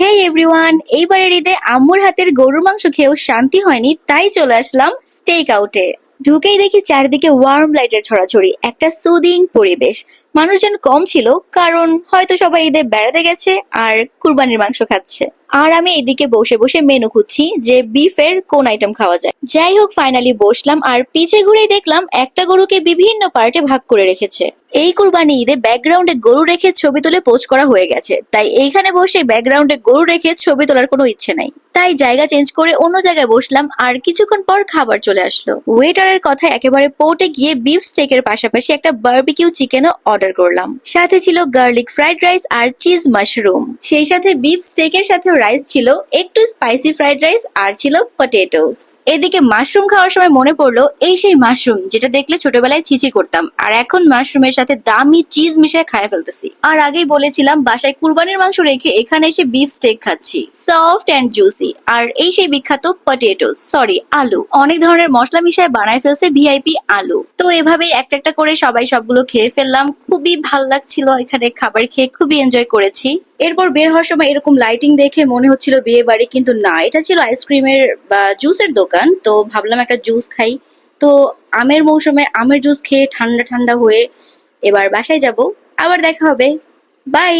হে everyone এইবারের ঈদে আম্মুর হাতের গরুর মাংস খেয়েও শান্তি হয়নি, তাই চলে আসলাম স্টেক আউটে ঢুকেই দেখি চারিদিকে ওয়ার্ম লাইটের ছড়াছড়ি, একটা সুদিং পরিবেশ। মানুষজন কম ছিল, কারণ হয়তো সবাই ঈদে বেড়াতে গেছে আর কুরবানির মাংস খাচ্ছে। আর আমি এদিকে বসে বসে মেনু খুঁজছি যে বিফের কোন আইটেম খাওয়া যায়। যাই হোক ফাইনালি বসলাম আর পিছে ঘুরেই দেখলাম একটা গরুকে বিভিন্ন পার্টে ভাগ করে রেখেছে। এই কুরবানি ঈদে ব্যাকগ্রাউন্ডে গরু রেখে ছবি তুলে পোস্ট করা হয়ে গেছে। তাই এইখানে বসে ব্যাকগ্রাউন্ডে গরু রেখে ছবি তোলার কোনো ইচ্ছে নাই। তাই জায়গা চেঞ্জ করে অন্য জায়গায় বসলাম আর কিছুক্ষণ পর খাবার চলে আসলো। ওয়েটারের কথা একেবারে পোর্টে গিয়ে বিফ স্টেকের পাশাপাশি একটা বারবিকিউ চিকেনও অর্ডার করলাম। সাথে ছিল গার্লিক ফ্রাইড রাইস আর চিজ মাশরুম। সেই সাথে বিফ স্টেকের সাথে রাইস ছিল, একটু স্পাইসি ফ্রাইড রাইস আর ছিল পটেটোস। এদিকে মাশরুম খাওয়ার সময় মনে পড়ল, এই সেই মাশরুম, যেটা দেখলে ছোটবেলায় ছিচি করতাম। আর এখন মাশরুমের সাথে দামি চিজ মিশিয়ে খায় ফেলতেছি। আর আগেই বলেছিলাম, বাসায় কুরবানির মাংস রেখে এখানে এসে বিফ স্টেক খাচ্ছি। Soft and juicy. আর এই সেই বিখ্যাত পটেটোস, সরি, আলু। অনেক ধরনের মশলা মিশিয়ে বানায় ফেলছে ভিআইপি আলু। তো এভাবেই একটা একটা করে সবাই সবগুলো খেয়ে ফেললাম খুবই ভালো লাগছিল এখানে খাবার খেয়ে, খুবই এনজয় করেছি। এরপর বের হওয়ার সময় এরকম লাইটিং দেখে মনে হচ্ছিল বিয়ে বাড়ি, কিন্তু না, এটা ছিল আইসক্রিমের বা জুসের দোকান, তো ভাবলাম একটা জুস খাই। তো আমের মৌসুমে আমের জুস খেয়ে ঠান্ডা ঠান্ডা হয়ে এবার বাসায় যাব, আবার দেখা হবে। বাই